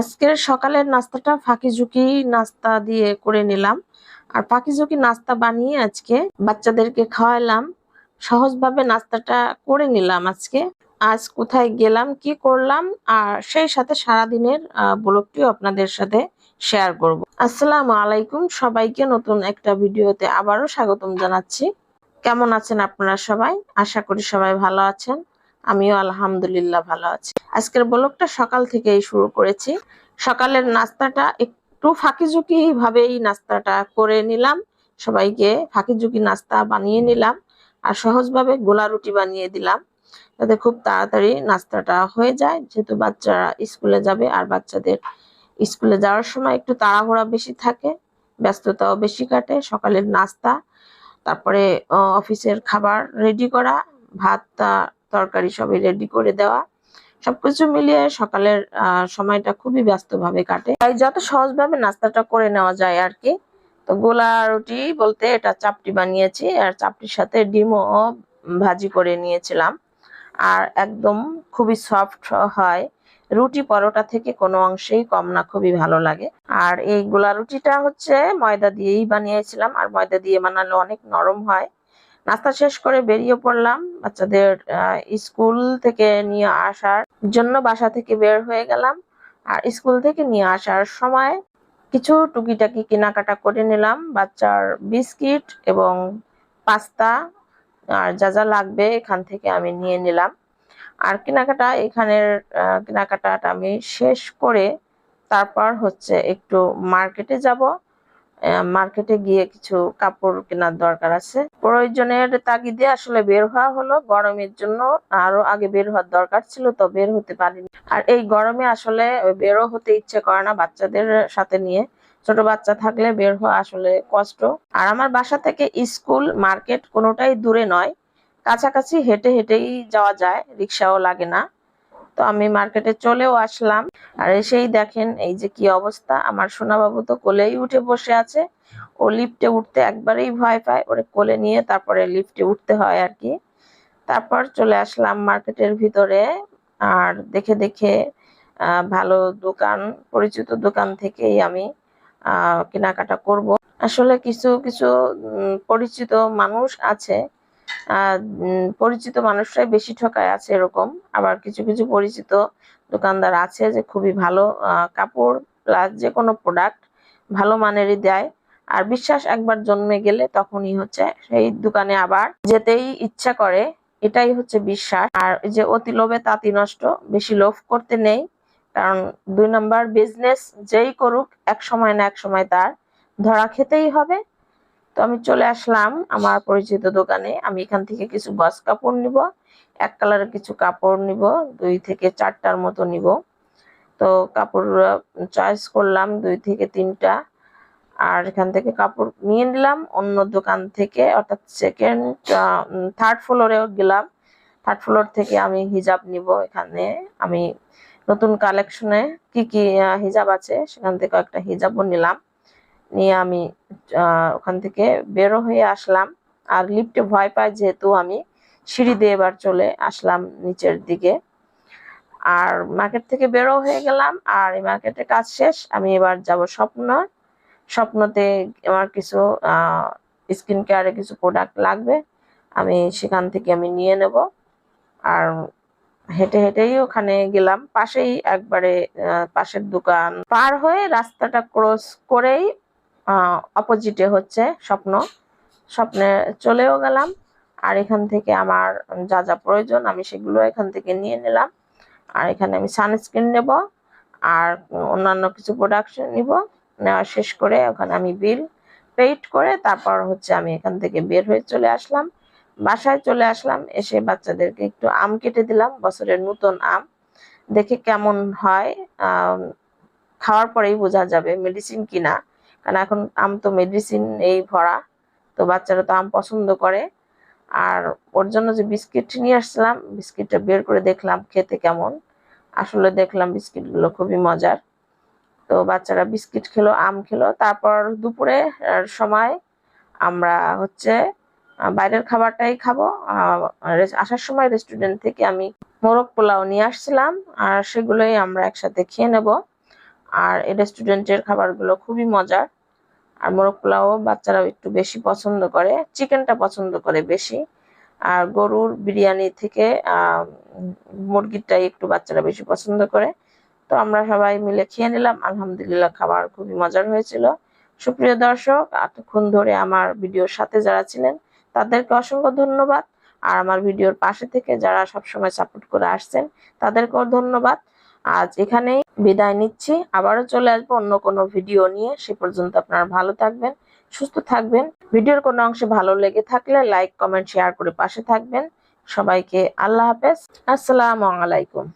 আজকের সকালের নাস্তাটা ফাঁকি ঝুঁকি নাস্তা দিয়ে করে নিলাম। আর ফাঁকি ঝুঁকি নাস্তা বানিয়ে আজকে বাচ্চাদেরকে খাওয়ালাম। সহজভাবে নাস্তাটা করে নিলাম আজকে। আজ কোথায় গেলাম, কি করলাম, আর সেই সাথে সারাদিনের ব্লগটিও আপনাদের সাথে শেয়ার করব। আসসালামু আলাইকুম সবাইকে নতুন একটা ভিডিওতে আবারও স্বাগতম জানাচ্ছি। কেমন আছেন আপনারা সবাই? আশা করি সবাই ভালো আছেন। আমিও আলহামদুলিল্লাহ ভালো আছি। আজকের ব্লগটা সকাল থেকেই শুরু করেছি। সকালের নাস্তাটা একটু ফাঁকি ঝুঁকি ভাবেই নাস্তাটা করে নিলাম। সবাইকে ফাঁকি ঝুঁকি নাস্তা বানিয়ে নিলাম আর সহজভাবে গোলা রুটি বানিয়ে দিলাম যাতে খুব তাড়াতাড়ি নাস্তাটা হয়ে যায়। যেহেতু বাচ্চারা স্কুলে যাবে আর বাচ্চাদের স্কুলে যাওয়ার সময় একটু তাড়াহুড়া বেশি থাকে, ব্যস্ততাও বেশি কাটে। সকালের নাস্তা, তারপরে অফিসের খাবার রেডি করা ভাত তরকারি সবই রেডি করে দেওয়া। সবকিছু মিলিয়ে সকালের সময়টা খুবই ব্যস্তভাবে কাটে। তাই যত সহজভাবে নাস্তাটা করে নেওয়া যায় আর কি, তো গোলা রুটি বলতে এটা চাপটি বানিয়েছি আর চাপটির সাথে ডিমও ভাজি করে নিয়েছিলাম। আর একদম খুবই সফট হয়। রুটি পরোটা থেকে কোনো অংশেই কম না, খুবই ভালো লাগে। আর এই গোলা রুটিটা হচ্ছে ময়দা দিয়েই বানিয়েছিলাম। আর ময়দা দিয়ে বানালে অনেক নরম হয়। নাস্তা শেষ করে বেরিয়ে পড়লাম বাচ্চাদের স্কুল থেকে নিয়ে আসার জন্য বাসা থেকে বের হয়ে গেলাম। আর স্কুল থেকে নিয়ে আসার সময় কিছু টুকিটাকি কেনাকাটা করে নিলাম। বাচ্চার বিস্কিট এবং পাস্তা, আর যা যা লাগবে এখান থেকে আমি নিয়ে নিলাম। আর কেনাকাটা এখানের কেনাকাটাটা আমি শেষ করে তারপর হচ্ছে একটু মার্কেটে যাব। মার্কেটে গিয়ে কিছু কাপড় কেনার দরকার আছে। প্রয়োজনের তাগিদে আসলে বের হওয়া হলো। গরমের জন্য আরও আগে বের হওয়ার দরকার ছিল তো বের হতে পারিনি। আর এই গরমে আসলে বেরো হতে ইচ্ছে করে না বাচ্চাদের সাথে নিয়ে। ছোট বাচ্চা থাকলে বের হওয়া আসলে কষ্ট। আর আমার বাসা থেকে স্কুল, মার্কেট কোনোটাই দূরে নয়। কাছাকাছি হেঁটে হেঁটেই যাওয়া যায়, রিক্সাও লাগে না। তো আমি মার্কেটে চলেও আসলাম। আর এসেই দেখেন এই যে কি অবস্থা। আমার সোনাবাবু তো কোলেই উঠে বসে আছে। ও লিফটে উঠতে একবারেই ভয় পায়। ওরে কোলে নিয়ে তারপরে লিফটে উঠতে হয় আর কি। তারপর চলে আসলাম মার্কেটের ভিতরে। আর দেখে দেখে ভালো দোকান, পরিচিত দোকান থেকেই আমি কেনাকাটা করব। আসলে কিছু কিছু পরিচিত মানুষ আছে। পরিচিত মানুষরাই বেশি ঠকায় আছে এরকম। আবার কিছু কিছু পরিচিত দোকানদার আছে যে খুবই ভালো কাপড় প্লাস যে কোনো প্রোডাক্ট ভালো মানেরই দেয়। আর বিশ্বাস একবার জন্মে গেলে তখনই হচ্ছে সেই দোকানে আবার যেতেই ইচ্ছা করে, এটাই হচ্ছে বিশ্বাস। আর যে অতি লোভে তাঁতি নষ্ট, বেশি লোভ করতে নেই। কারণ দুই নম্বর বিজনেস যেই করুক, এক সময় না এক সময় তার ধরা খেতেই হবে। তো আমি চলে আসলাম আমার পরিচিত দোকানে। আমি এখান থেকে কিছু গস কাপড় নিব, এক কালারের কিছু কাপড় নিব, দুই থেকে চারটার মতো নিব। তো কাপড় চয়েস করলাম দুই থেকে তিনটা। আর এখান থেকে কাপড় নিয়ে নিলাম, অন্য দোকান থেকে, অর্থাৎ সেকেন্ড থার্ড ফ্লোরেও গেলাম। থার্ড ফ্লোর থেকে আমি হিজাব নিব এখানে। আমি নতুন কালেকশনে কি কি হিজাব আছে, সেখান থেকে একটা হিজাবও নিলাম। নিয়ে আমি ওখান থেকে বেরো হয়ে আসলাম। আর লিফটে ভয় পাই যেহেতু আমি সিঁড়ি দিয়ে এবার চলে আসলাম নিচের দিকে। আর মার্কেট থেকে বেরো হয়ে গেলাম। আর এই মার্কেটের কাজ শেষ। আমি এবার যাব স্বপ্ন। স্বপ্নতে আমার কিছু স্কিন কেয়ারে কিছু প্রোডাক্ট লাগবে। আমি সেখান থেকে আমি নিয়ে নেব। আর হেঁটে হেঁটেই ওখানে গেলাম। পাশেই একবারে পাশের দোকান। পার হয়ে রাস্তাটা ক্রস করেই অপোজিটে হচ্ছে স্বপ্ন। স্বপ্নে চলেও গেলাম, আর এখান থেকে আমার যা যা প্রয়োজন আমি সেগুলো এখান থেকে নিয়ে নিলাম। আর এখানে আমি সানস্ক্রিন নেব, আর অন্যান্য কিছু প্রোডাকশন নিব। নেওয়া শেষ করে ওখানে আমি বিল পেইড করে তারপর হচ্ছে আমি এখান থেকে বের হয়ে চলে আসলাম। বাসায় চলে আসলাম, এসে বাচ্চাদেরকে একটু আম কেটে দিলাম, বছরের নতুন আম। দেখে কেমন হয় খাওয়ার পরেই বোঝা যাবে মেডিসিন কিনা। কারণ এখন আম তো মেডিসিন এই ভরা, তো বাচ্চারা তো আম পছন্দ করে। আর ওর জন্য যে বিস্কিট নিয়ে আসছিলাম বিস্কিটটা বের করে দেখলাম খেতে কেমন। আসলে দেখলাম বিস্কিটগুলো খুবই মজার। তো বাচ্চারা বিস্কিট খেলো, আম খেলো। তারপর দুপুরে সময় আমরা হচ্ছে বাইরের খাবারটাই খাব। আসার সময় রেস্টুরেন্ট থেকে আমি মোরগ পোলাও নিয়ে আসছিলাম। আর সেগুলোই আমরা একসাথে খেয়ে নেব। আর এই রেস্টুরেন্টের খাবারগুলো খুবই মজার। আর মোরগ পোলাও বাচ্চারাও একটু বেশি পছন্দ করে চিকেনটা পছন্দ করে বেশি। আর গরুর বিরিয়ানি থেকে মুরগিরটাই একটু বাচ্চারা বেশি পছন্দ করে। তো আমরা সবাই মিলে খেয়ে নিলাম, আলহামদুলিল্লাহ খাবার খুবই মজার হয়েছিল। সুপ্রিয় দর্শক, এতক্ষণ ধরে আমার ভিডিওর সাথে যারা ছিলেন, তাদেরকে অসংখ্য ধন্যবাদ। আর আমার ভিডিওর পাশে থেকে যারা সবসময় সাপোর্ট করে আসছেন, তাদেরকেও ধন্যবাদ। আজ এখানেই বিদায় নিচ্ছি। আবারও চলে আসব অন্য কোনো ভিডিও নিয়ে। সে পর্যন্ত আপনারা ভালো থাকবেন, সুস্থ থাকবেন। ভিডিওর কোনো অংশে ভালো লেগে থাকলে লাইক, কমেন্ট, শেয়ার করে পাশে থাকবেন। সবাইকে আল্লাহ হাফেজ। আসসালামু আলাইকুম।